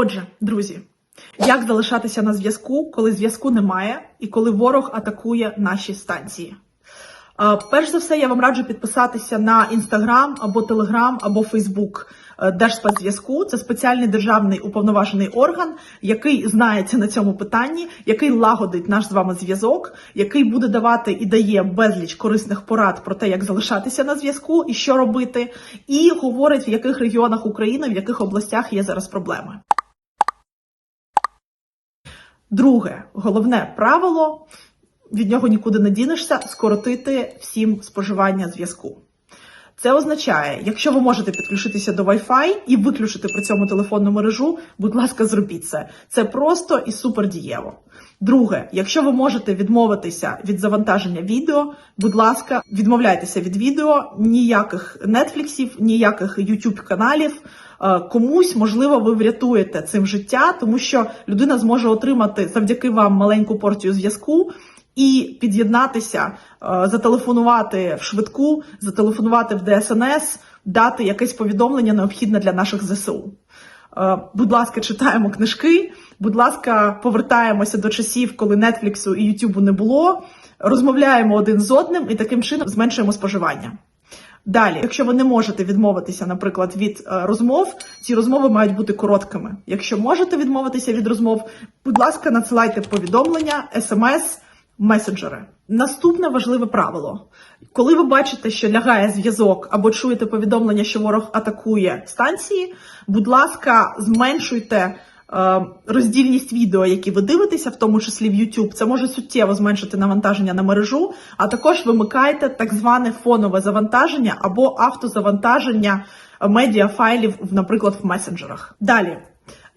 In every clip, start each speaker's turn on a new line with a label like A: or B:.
A: Отже, друзі, як залишатися на зв'язку, коли зв'язку немає і коли ворог атакує наші станції? Перш за все, я вам раджу підписатися на інстаграм або телеграм або Фейсбук Держспецзв'язку. Це спеціальний державний уповноважений орган, який знається на цьому питанні, який лагодить наш з вами зв'язок, який буде давати і дає безліч корисних порад про те, як залишатися на зв'язку і що робити, і говорить, в яких регіонах України, в яких областях є зараз проблеми. Друге, головне правило, від нього нікуди не дінешся, скоротити всім споживання зв'язку. Це означає, якщо ви можете підключитися до Wi-Fi і виключити при цьому телефонну мережу, будь ласка, зробіть це. Це просто і супер дієво. Друге, якщо ви можете відмовитися від завантаження відео, будь ласка, відмовляйтеся від відео, ніяких нетфліксів, ніяких YouTube каналів. Е, Комусь, можливо, ви врятуєте цим життя, тому що людина зможе отримати завдяки вам маленьку порцію зв'язку і під'єднатися, е, зателефонувати в швидку, зателефонувати в ДСНС, дати якесь повідомлення необхідне для наших ЗСУ. Е, Будь ласка, читаємо книжки. Будь ласка, повертаємося до часів, коли Нетфліксу і Ютубу не було. Розмовляємо один з одним і таким чином зменшуємо споживання. Далі, якщо ви не можете відмовитися, наприклад, від е, розмов, ці розмови мають бути короткими. Якщо можете відмовитися від розмов, будь ласка, надсилайте повідомлення, смс, месенджери. Наступне важливе правило: коли ви бачите, що лягає зв'язок або чуєте повідомлення, що ворог атакує станції, будь ласка, зменшуйте. е, Роздільність відео, які ви дивитеся, в тому числі в YouTube, це може суттєво зменшити навантаження на мережу, а також вимикайте так зване фонове завантаження або автозавантаження медіафайлів, наприклад, в месенджерах. Далі.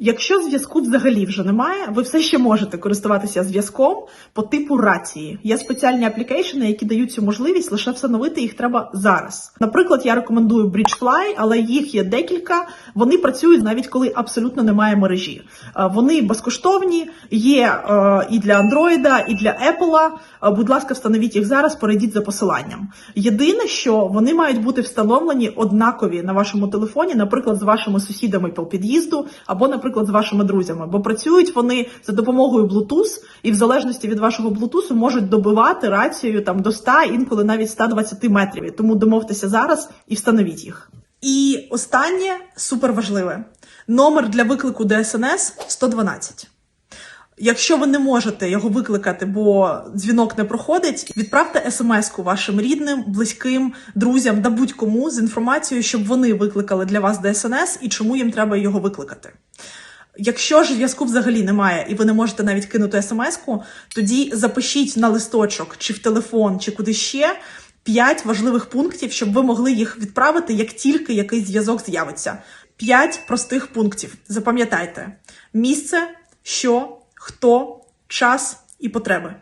A: Якщо зв'язку взагалі вже немає, ви все ще можете користуватися зв'язком по типу рації. Є спеціальні аплікейшени, які дають цю можливість, лише встановити їх треба зараз. Наприклад, я рекомендую Bridgefly, але їх є декілька. Вони працюють навіть коли абсолютно немає мережі. Е, Вони безкоштовні, є е, і для Android, і для Apple. Е, Будь ласка, встановіть їх зараз, перейдіть за посиланням. Єдине, що вони мають бути встановлені однакові на вашому телефоні, наприклад, з вашими сусідами по під'їзду, або, наприклад, з вашими друзями, бо працюють вони за допомогою Bluetooth, і в залежності від вашого Bluetooth можуть добивати рацію там до 100, інколи навіть 120 метрів. Тому домовтеся зараз і встановіть їх. І останнє суперважливе: номер для виклику ДСНС 112. Якщо ви не можете його викликати, бо дзвінок не проходить, відправте смс-ку вашим рідним, близьким, друзям да будь-кому з інформацією, щоб вони викликали для вас ДСНС і чому їм треба його викликати. Якщо ж зв'язку взагалі немає, і ви не можете навіть кинути смс-ку, тоді запишіть на листочок чи в телефон, чи куди ще п'ять важливих пунктів, щоб ви могли їх відправити, як тільки якийсь зв'язок з'явиться. П'ять простих пунктів. Запам'ятайте: місце, що, хто, час і потреби.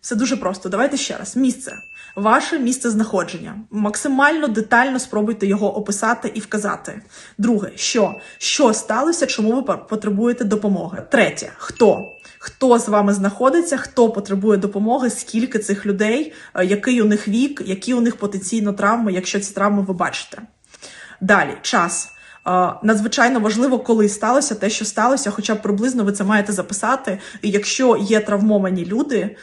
A: Все дуже просто. Давайте ще раз. Місце. Ваше місце знаходження. Максимально детально спробуйте його описати і вказати. Друге, що? Що сталося, чому ви потребуєте допомоги? Третє, хто? Хто з вами знаходиться, хто потребує допомоги, скільки цих людей, е, який у них вік, які у них потенційно травми, якщо ці травми ви бачите. Далі, час. Надзвичайно важливо, коли сталося те, що сталося, хоча б приблизно ви це маєте записати. І якщо є травмовані люди,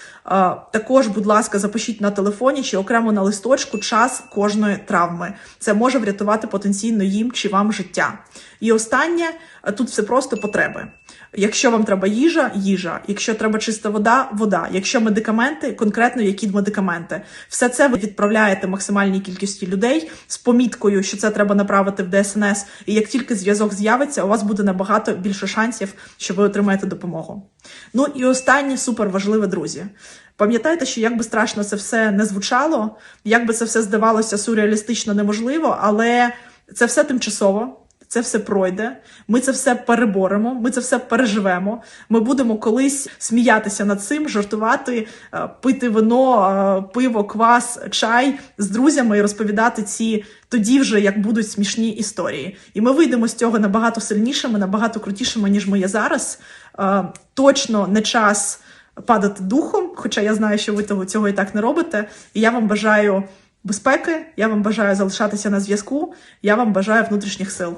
A: також, будь ласка, запишіть на телефоні чи окремо на листочку час кожної травми. Це може врятувати потенційно їм чи вам життя. І останнє тут все просто потреби. Якщо вам треба їжа, їжа. Якщо треба чиста вода, вода. Якщо медикаменти, конкретно які медикаменти. Все це ви відправляєте максимальній кількості людей з поміткою, що це треба направити в ДСНС. І як тільки зв'язок з'явиться, у вас буде набагато більше шансів, що ви отримаєте допомогу. Ну і останнє супер важливе, друзі. Пам'ятайте, що як би страшно це все не звучало, як би це все здавалося сюрреалістично неможливо, але це все тимчасово. Це все пройде, ми це все переборемо, ми це все переживемо. Ми будемо колись сміятися над цим, жартувати, е, пити вино, е, пиво, квас, чай з друзями і розповідати ці тоді вже як будуть смішні історії. І ми вийдемо з цього набагато сильнішими, набагато крутішими, ніж ми є зараз. Е, Точно не час падати духом, хоча я знаю, що ви того цього і так не робите. І я вам бажаю безпеки, я вам бажаю залишатися на зв'язку, я вам бажаю внутрішніх сил.